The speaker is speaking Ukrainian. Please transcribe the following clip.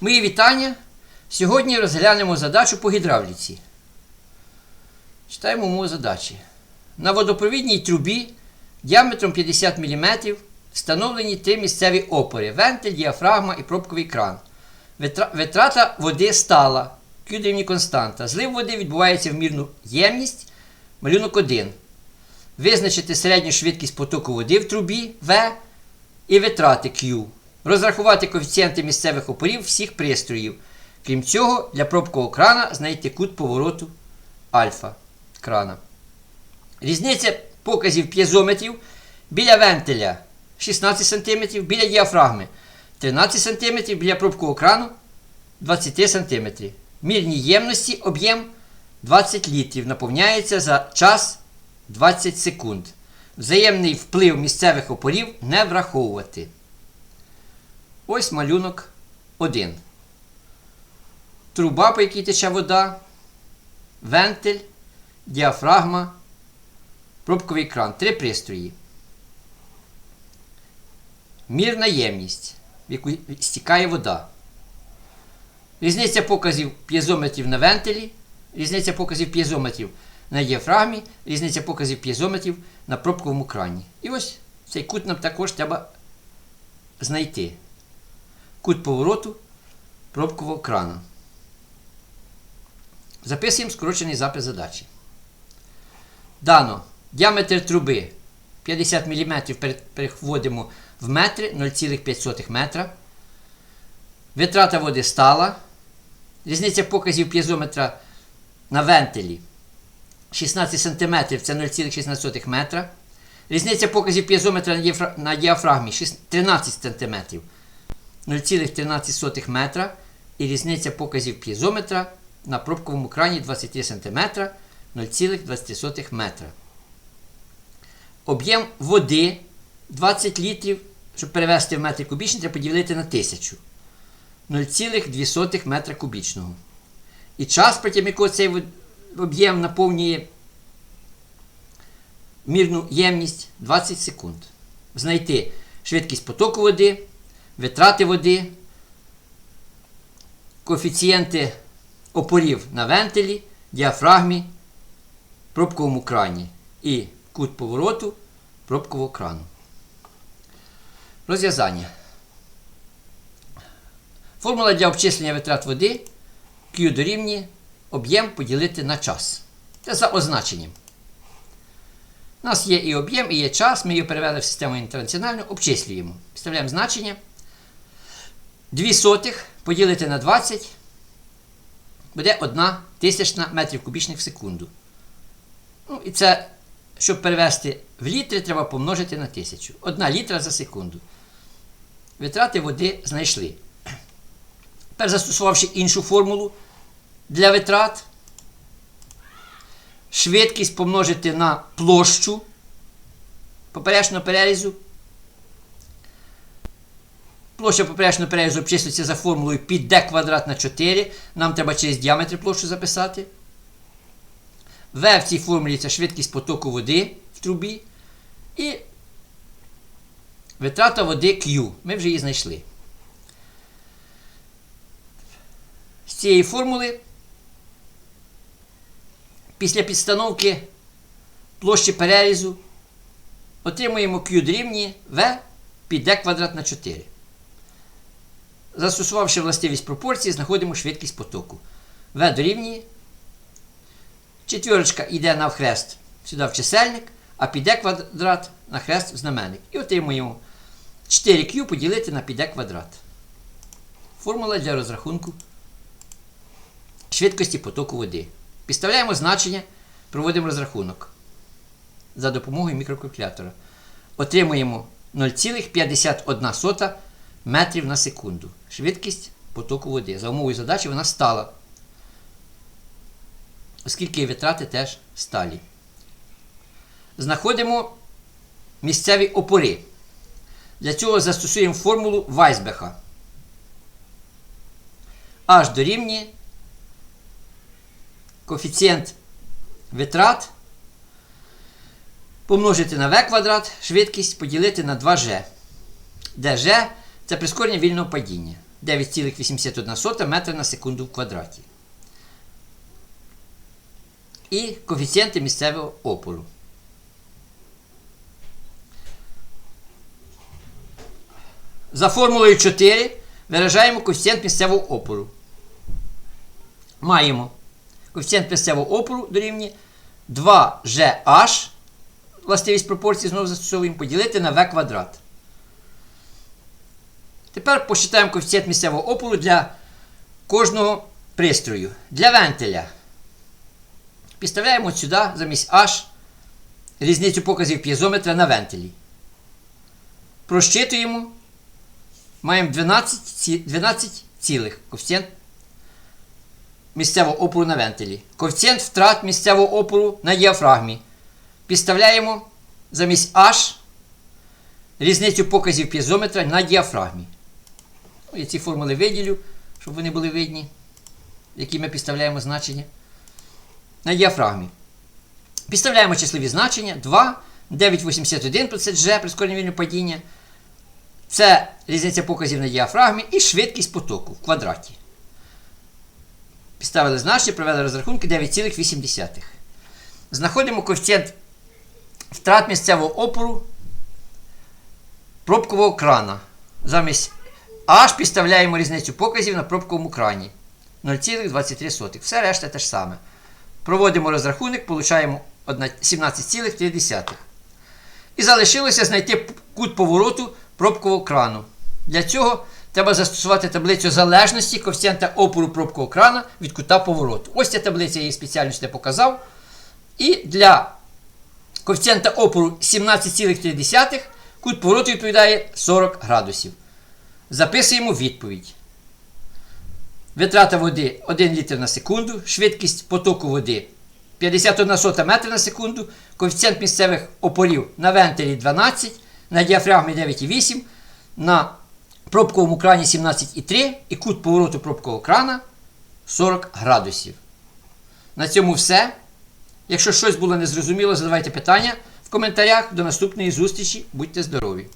Мої вітання. Сьогодні розглянемо задачу по гідравліці. Читаємо умови задачі. На водопровідній трубі діаметром 50 мм встановлені три місцеві опори: вентиль, діафрагма і пробковий кран. Витрата води стала, Q дорівнює константа. Злив води відбувається в мірну ємність, малюнок 1. Визначити середню швидкість потоку води в трубі В і витрати Q. Розрахувати коефіцієнти місцевих опорів всіх пристроїв. Крім цього, для пробкового крана знайти кут повороту альфа крана. Різниця показів п'єзометрів біля вентиля 16 см, біля діафрагми 13 см, біля пробкового крану 23 см. Мірні ємності об'єм 20 літрів. Наповняється за час 20 секунд. Взаємний вплив місцевих опорів не враховувати. Ось малюнок 1. Труба, по якій тече вода, вентиль, діафрагма, пробковий кран. Три пристрої. Мірна ємність, в яку стікає вода. Різниця показів п'єзометрів на вентилі, різниця показів п'єзометрів на діафрагмі, різниця показів п'єзометрів на пробковому крані. І ось цей кут нам також треба знайти. Кут повороту пробкового крана. Записуємо скорочений запис задачі. Дано діаметр труби 50 мм переводимо в метри 0,5 метра. Витрата води стала. Різниця показів п'єзометра на вентилі 16 см це 0,16 метра. Різниця показів п'єзометра на діафрагмі 13 см 0,13 метра. І різниця показів п'єзометра на пробковому крані 23 см 0,23 метра. Об'єм води 20 літрів, щоб перевести в метри кубічні, треба поділити на 1000. 0,2 метра кубічного. І час, протягом якого цей об'єм наповнює мірну ємність 20 секунд. Знайти швидкість потоку води, витрати води, коефіцієнти опорів на вентилі, діафрагмі, пробковому крані і кут повороту пробкового крану. Розв'язання. Формула для обчислення витрат води Q дорівнює об'єм поділити на час. Це за означенням. У нас є і об'єм, і є час. Ми його перевели в систему інтернаціональну, обчислюємо. Підставляємо значення. 2 сотих поділити на 20 буде 1 тисячна метрів кубічних в секунду. Ну, і це, щоб перевести в літри, треба помножити на 1000. 1 літра за секунду. Витрати води знайшли. Тепер застосувавши іншу формулу для витрат, швидкість помножити на площу поперечного перерізу. Площа поперечного перерізу обчислюється за формулою під d квадрат на 4. Нам треба через діаметр площу записати. В в цій формулі це швидкість потоку води в трубі. І витрата води Q. Ми вже її знайшли. З цієї формули після підстановки площі перерізу отримуємо Q дорівнює V під d квадрат на 4. Застосувавши властивість пропорції, знаходимо швидкість потоку. V дорівнює. Четвірочка йде навхрест сюди в чисельник, а піде квадрат на хрест в знаменник. І отримуємо 4Q поділити на піде квадрат. Формула для розрахунку швидкості потоку води. Підставляємо значення, проводимо розрахунок за допомогою мікрокалькулятора. Отримуємо 0,51 метрів на секунду. Швидкість потоку води. За умовою задачі вона стала. Оскільки витрати теж сталі. Знаходимо місцеві опори. Для цього застосуємо формулу Вайсбеха. H дорівнює коефіцієнт витрат помножити на v квадрат, швидкість поділити на 2g, де g це прискорення вільного падіння. 9,81 метра на секунду в квадраті. І коефіцієнти місцевого опору. За формулою 4 виражаємо коефіцієнт місцевого опору. Маємо коефіцієнт місцевого опору дорівнює 2GH, властивість пропорції знову застосовуємо, поділити на v квадрат. Тепер посчитаємо коефіцієнт місцевого опору для кожного пристрою. Для вентиля. Підставляємо сюди замість H різницю показів п'єзометра на вентилі. Прощитуємо. Маємо 12, ці- 12 цілих коефіцієнт місцевого опору на вентилі. Коефіцієнт втрат місцевого опору на діафрагмі. Підставляємо замість H різницю показів п'єзометра на діафрагмі. Ну, Я ці формули виділю, щоб вони були видні, які ми підставляємо значення. На діафрагмі. Підставляємо числові значення 2, 9,81 G прискорення вільного падіння. Це різниця показів на діафрагмі і швидкість потоку в квадраті. Підставили значення, провели розрахунки 9,8. Знаходимо коефіцієнт втрат місцевого опору пробкового крана. Замість H підставляємо різницю показів на пробковому крані 0,23. Все решта те ж саме. Проводимо розрахунок, получаємо 17,3. І залишилося знайти кут повороту пробкового крану. Для цього треба застосувати таблицю залежності коефіцієнта опору пробкового крана від кута повороту. Ось ця таблиця я її спеціально сюди показав. І для коефіцієнта опору 17,3 кут повороту відповідає 40 градусів. Записуємо відповідь. Витрата води 1 літр на секунду, швидкість потоку води 51 сота метра на секунду, коефіцієнт місцевих опорів на вентилі 12, на діафрагмі 9,8, на пробковому крані 17,3 і кут повороту пробкового крана 40 градусів. На цьому все. Якщо щось було незрозуміло, задавайте питання в коментарях. До наступної зустрічі. Будьте здорові!